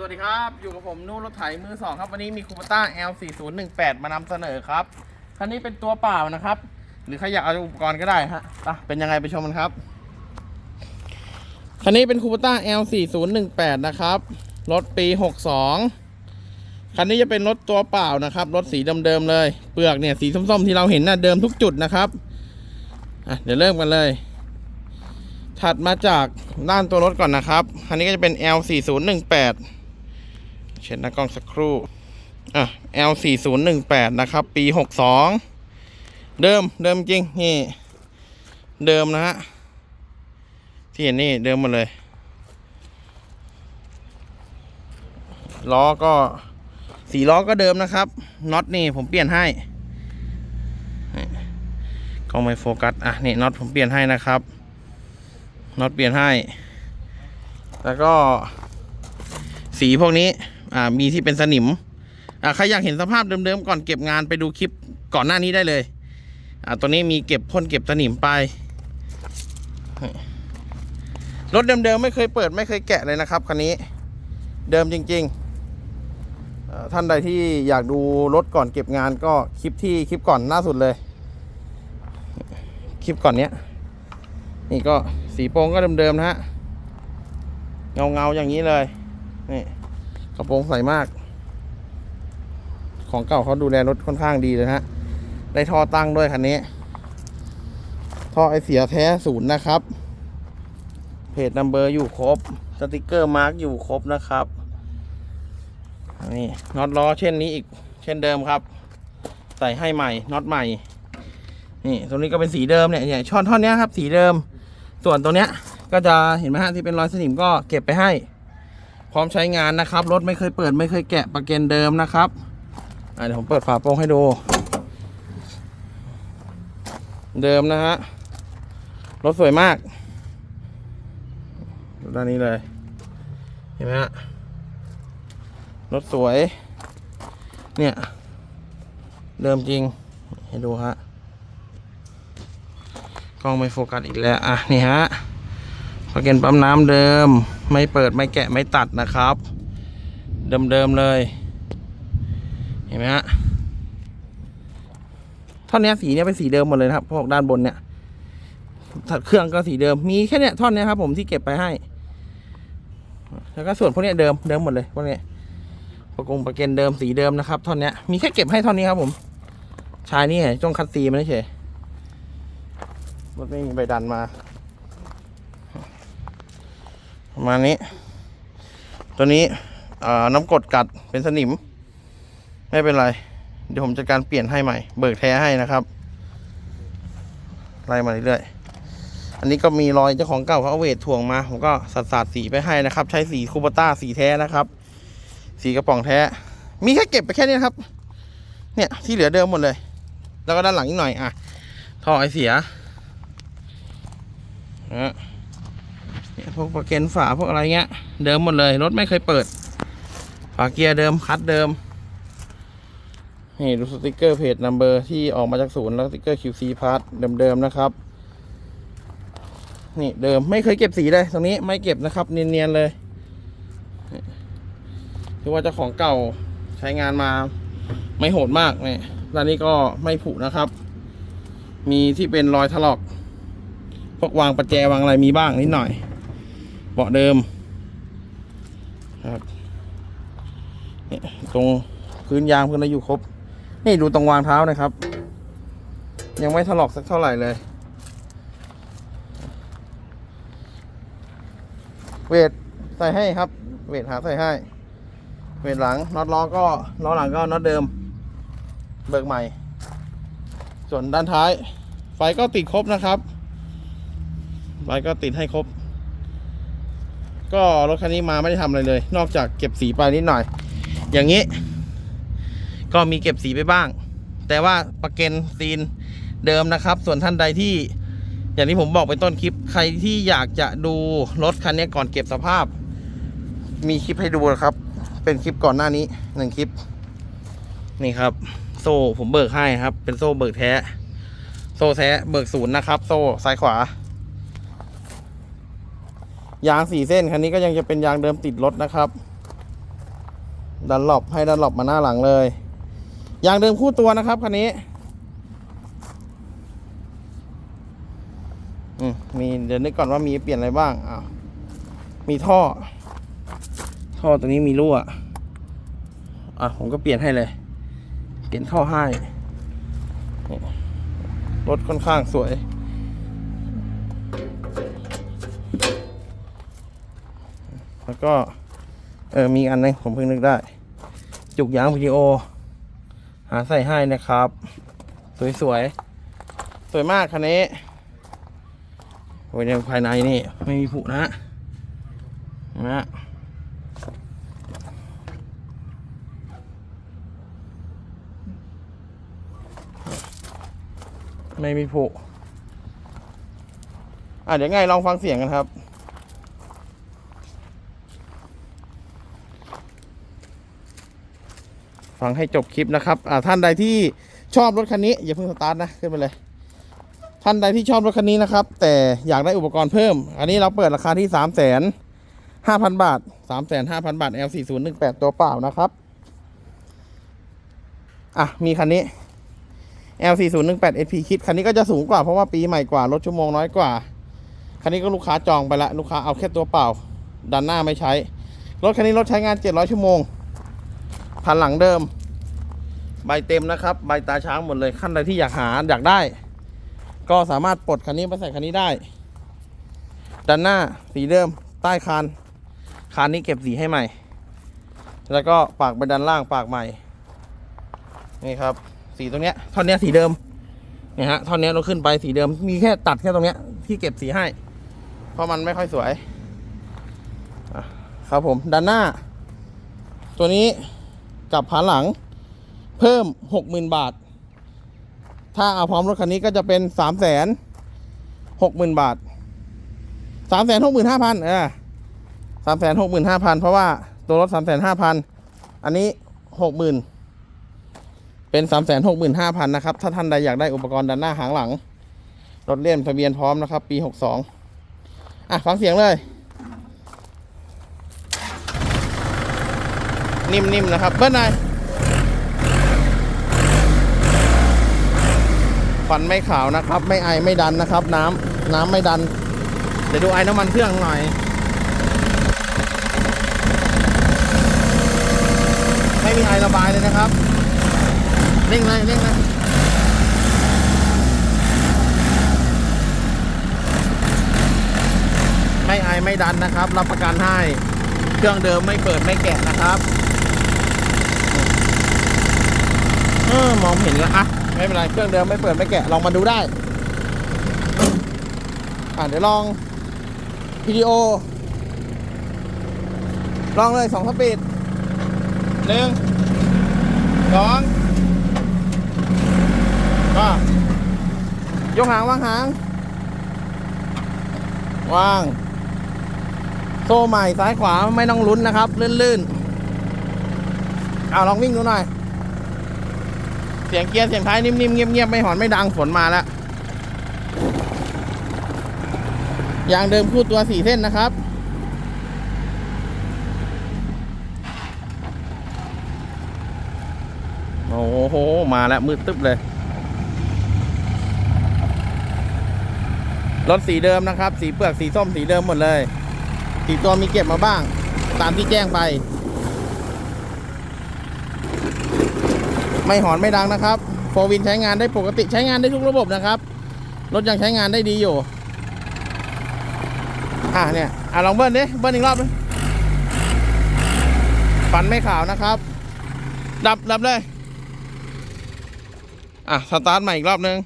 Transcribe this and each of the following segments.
สวัสดีครับ อยู่กับผมนู่นรถไถมือสองครับ วันนี้มีคูปต้า L4018 มานำเสนอครับ คันนี้เป็นตัวเปล่านะครับ หรือใครอยากเอาอุปกรณ์ก็ได้ฮะไปเป็นยังไงไปชมกันครับ คันนี้เป็นคูปต้า L4018 นะครับ รถปี 62 คันนี้จะเป็นรถตัวเปล่านะครับ รถสีเดิมๆเลย เปลือกเนี่ยสีส้มๆที่เราเห็นน่ะเดิมทุกจุดนะครับอะเดี๋ยวเริ่มกันเลยถัดมาจากด้านตัวรถก่อนนะครับคันนี้ก็จะเป็น L4018 เช็ดหน้ากล้องสักครู่อะ L4018 นะครับ ปี 62 เดิมเดิมจริง นี่ เดิมนะฮะ ที่เห็นนี่เดิมหมดเลย ล้อก็สีล้อก็เดิมนะครับ น็อตนี่ผมเปลี่ยนให้กล้องไม่โฟกัส อะ นี่น็อตผมเปลี่ยนให้นะครับ น็อตเปลี่ยนให้ แล้วก็สีพวกนี้ อ่ามีที่เป็นสนิมอ่าใครอยากเห็นสภาพเดิมๆก่อนเก็บงานไปดูคลิปก่อนหน้านี้ได้เลยอ่าตัวนี้มีเก็บพ่นเก็บสนิมไป รถเดิมๆไม่เคยเปิดไม่เคยแกะเลยนะครับคันนี้ เดิมจริงๆ ท่านใดที่อยากดูรถก่อนเก็บงานก็คลิปที่คลิปก่อนล่าสุดเลย คลิปก่อนเนี้ย นี่ก็สีโปรงก็เดิมๆนะฮะเงาเงาๆอย่างนี้เลยนี่ กระโปรงใสมาก ของเก่าเขาดูแลรถค่อนข้างดีเลยฮะ ได้ท่อตั้งด้วยคันนี้ ท่อไอเสียแท้ศูนย์นะครับ เพจนัมเบอร์อยู่ครบ สติกเกอร์มาร์กอยู่ครบนะครับ นี่น็อตล้อเช่นนี้อีกเช่นเดิมครับ ใส่ให้ใหม่น็อตใหม่ นี่ตรงนี้ก็เป็นสีเดิมเนี่ยเนี่ยช่อนท่อนนี้ครับ สีเดิม ส่วนตัวเนี้ยก็จะเห็นไหมฮะที่เป็นรอยสนิมก็เก็บไปให้ พร้อมใช้งานนะครับ รถไม่เคยเปิดไม่เคยแกะประเกนเดิมนะครับเดี๋ยวผมเปิดฝาโปรงให้ดู เดิมนะฮะ รถสวยมากด้านนี้เลย เห็นไหมฮะ รถสวย เนี่ย เดิมจริง ให้ดูฮะ กล้องไม่โฟกัสอีกแล้ว อะ นี่ฮะประเกนปั๊มน้ำเดิม ไม่เปิดไม่แกะไม่ตัดนะครับ เดิมๆเลย เห็นไหมฮะท่อนนี้สีเนี้ยเป็นสีเดิมหมดเลยนะครับพวกด้านบนเนี่ยเครื่องก็สีเดิมมีแค่เนี้ยท่อนเนี้ยครับผมที่เก็บไปให้ แล้วก็ส่วนพวกเนี้ยเดิมเดิมหมดเลยพวกเนี้ยประกงประเกันเดิมสีเดิมนะครับท่อนเนี้ยมีแค่เก็บให้ท่อนนี้ครับผมชายนี่จงคัดซีมันเฉยรถไม่มีใบดันมา ประมาณนี้ ตัวนี้น้ำกรดกัดเป็นสนิม ไม่เป็นไร เดี๋ยวผมจัดการเปลี่ยนให้ใหม่ เบิกแท้ให้นะครับ ไล่มาเรื่อยๆ อันนี้ก็มีรอยเจ้าของเก่าเขาเอาเวทถ่วงมา ผมก็สัดสาดสีไปให้นะครับ ใช้สีคูปต้าสีแท้นะครับ สีกระป๋องแท้ มีแค่เก็บไปแค่นี้นครับ เนี่ยที่เหลือเดิมหมดเลย แล้วก็ด้านหลังอีกหน่อยอะท่อไอเสียนะเนี่ย พวกประเกนฝาพวกอะไรเงี้ย เดิมหมดเลยรถไม่เคยเปิด ฝาเกียร์เดิมคัดเดิมนี่ดูสติกเกอร์เพจนัมเบอร์ที่ออกมาจากศูนย์แล้วสติกเกอร์ QC Part เดิมๆนะครับ นี่เดิมไม่เคยเก็บสีเลยตรงนี้ไม่เก็บนะครับ เนียนๆเลยนี่ถือว่าเจ้าของเก่าใช้งานมาไม่โหดมากเนี่ยด้านนี้ก็ไม่ผุนะครับ มีที่เป็นรอยถลอก พวกวางประแจวางอะไรมีบ้างนิดหน่อย เบาะเดิมครับนี่ตรงพื้นยางพื้นอะไรอยู่ครบ นี่ดูตรงวางเท้านะครับ ยังไม่ถลอกสักเท่าไหร่เลย เวทใส่ให้ครับ เวทหาใส่ให้ เวทหลังน็อตล้อก็ล้อหลังก็น็อตเดิม เบิกใหม่ ส่วนด้านท้าย ไฟก็ติดครบนะครับ ไฟก็ติดให้ครบ ก็รถคันนี้มาไม่ได้ทำอะไรเลย นอกจากเก็บสีไปนิดหน่อย อย่างนี้ ก็มีเก็บสีไปบ้าง แต่ว่าประเก็นซีนเดิมนะครับ ส่วนท่านใดที่ อย่างที่ผมบอกไปต้นคลิปใครที่อยากจะดูรถคันนี้ก่อนเก็บสภาพ มีคลิปให้ดูนะครับ เป็นคลิปก่อนหน้านี้หนึ่งคลิป นี่ครับ โซ่ผมเบิกให้ครับ เป็นโซ่เบิกแท้ โซ่แท้เบิกศูนย์นะครับ โซ่ซ้ายขวา ยางสี่เส้นคันนี้ก็ยังจะเป็นยางเดิมติดรถนะครับดันหลบให้ดันหลบมาหน้าหลังเลย ยางเดิมคู่ตัวนะครับคันนี้มีเดี๋ยวนึกก่อนว่ามีเปลี่ยนอะไรบ้างอ้าวมีท่อ ท่อตัวนี้มีรั่วอะผมก็เปลี่ยนให้เลย เปลี่ยนท่อให้รถค่อนข้างสวย แล้วก็เออมีอันนึงผมเพิ่งนึกได้ จุกยางวิดีโอ หาใส่ให้นะครับ สวยสวยสวยมากคันนี้โอ้ยในภายในนี่ไม่มีผุนะนะไม่มีผุอะเดี๋ยวไงลองฟังเสียงกันครับ ฟังให้จบคลิปนะครับอ่าท่านใดที่ชอบรถคันนี้อย่าเพิ่งสตาร์ทนะขึ้นไปเลย ท่านใดที่ชอบรถคันนี้นะครับ แต่อยากได้อุปกรณ์เพิ่ม อันนี้เราเปิดราคาที่สามแสนห้าพันบาทสามแสนห้าพันบาท L 4 0 1 8ตัวเปล่านะครับอะมีคันนี้ L 4 0 1 8 SP คิดคันนี้ก็จะสูงกว่าเพราะว่าปีใหม่กว่ารถชั่วโมงน้อยกว่า คันนี้ก็ลูกค้าจองไปละลูกค้าเอาแค่ตัวเปล่า ดันหน้าไม่ใช้รถคันนี้รถใช้งาน 700 ชั่วโมง พันหลังเดิม ใบเต็มนะครับ ใบตาช้างหมดเลยขั้นใดที่อยากหาอยากได้ ก็สามารถปลดคันนี้มาใส่คันนี้ได้ด้านหน้าสีเดิม ใต้คานคานนี้เก็บสีให้ใหม่ แล้วก็ปากไปด้านล่างปากใหม่นี่ครับ สีตรงเนี้ยท่อนเนี้ยสีเดิมเนี่ยฮะท่อนเนี้ยเราขึ้นไปสีเดิมมีแค่ตัดแค่ตรงเนี้ยที่เก็บสีให้ เพราะมันไม่ค่อยสวยครับผมด้านหน้า ตัวนี้ กับผาหลังเพิ่มหกหมื่นบาท ถ้าเอาพร้อมรถคันนี้ก็จะเป็นสามแสนหกหมื่นบาทสามแสนหกหมื่นห้าพันเออสามแสนหกหมื่นห้าพันเพราะว่าตัวรถสามแสนห้าพันอันนี้หกหมื่นเป็นสามแสนหกหมื่นห้าพันนะครับ ถ้าท่านใดอยากได้อุปกรณ์ด้านหน้าหางหลัง รถเล่มทะเบียนพร้อมนะครับ ปีหกสองอะ ฟังเสียงเลย นิ่มๆนะครับ เบิ้ลหน่อยฟันไม่ขาวนะครับ ไม่ไอไม่ดันนะครับ น้ำน้ำไม่ดัน เดี๋ยวดูไอน้ำมันเครื่องหน่อย ไม่มีไอระบายเลยนะครับเร่งเลยเร่งเลยไม่ไอไม่ดันนะครับ รับประกันให้ เครื่องเดิมไม่เปิดไม่แกะนะครับ เออมองเห็นแล้วอะไม่เป็นไรเครื่องเดิมไม่เปิดไม่แกะลองมาดูได้ อะเดี๋ยวลองวิดีโอ ลองเลยสองสปีดหนึ่งสองก็ยกหางวางหาง วาง โซ่ใหม่ซ้ายขวาไม่ต้องลุ้นนะครับ ลื่นๆเอาลองวิ่งดูหน่อย เสียงเกียร์เสียงท้ายนิ่มๆเงียบๆไม่หอนไม่ดังฝนมาแล้วยางเดิมคู่ตัวสี่เส้นนะครับ โอ้โห มาแล้วมืดตึ๊บเลย รถสีเดิมนะครับ สีเปลือกสีส้มสีเดิมหมดเลย สีตัวมีเก็บมาบ้าง ตามที่แจ้งไป ไม่หอนไม่ดังนะครับโฟวินใช้งานได้ปกติใช้งานได้ทุกระบบนะครับ รถยังใช้งานได้ดีอยู่ อะเนี่ยอะลองเบิ้ลดิเบิ้ลอีกรอบนึงฟันไม่ขาวนะครับ ดับดับเลย อะ สตาร์ทใหม่อีกรอบนึง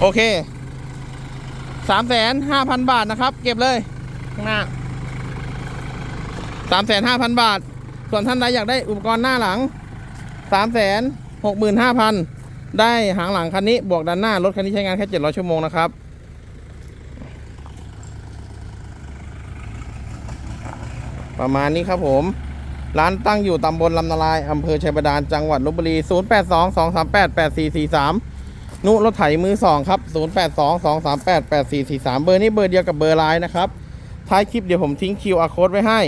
โอเคสามแสนห้าพันบาทนะครับ เก็บเลย ข้างหน้าสามแสนห้าพันบาท ส่วนท่านใดอยากได้อุปกรณ์หน้าหลังสามแสนหกหมื่นห้าพันได้หางหลังคันนี้บวกด้านหน้ารถคันนี้ใช้งานแค่เจ็ดร้อยชั่วโมงนะครับประมาณนี้ครับผม ร้านตั้งอยู่ตำบลลำนาลายอำเภอชัยบาดาล จังหวัดลบบุรี 0 8 2 2 3 8 8 4 4 3 นุรถไถมือ 2 ครับ 0 8 2 2 3 8 8 4 4 3 เบอร์นี้เบอร์เดียวกับเบอร์ไลน์นะครับ ท้ายคลิปเดี๋ยวผมทิ้ง QR code ไว้ให้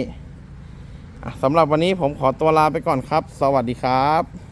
สำหรับวันนี้ผมขอตัวลาไปก่อนครับ สวัสดีครับ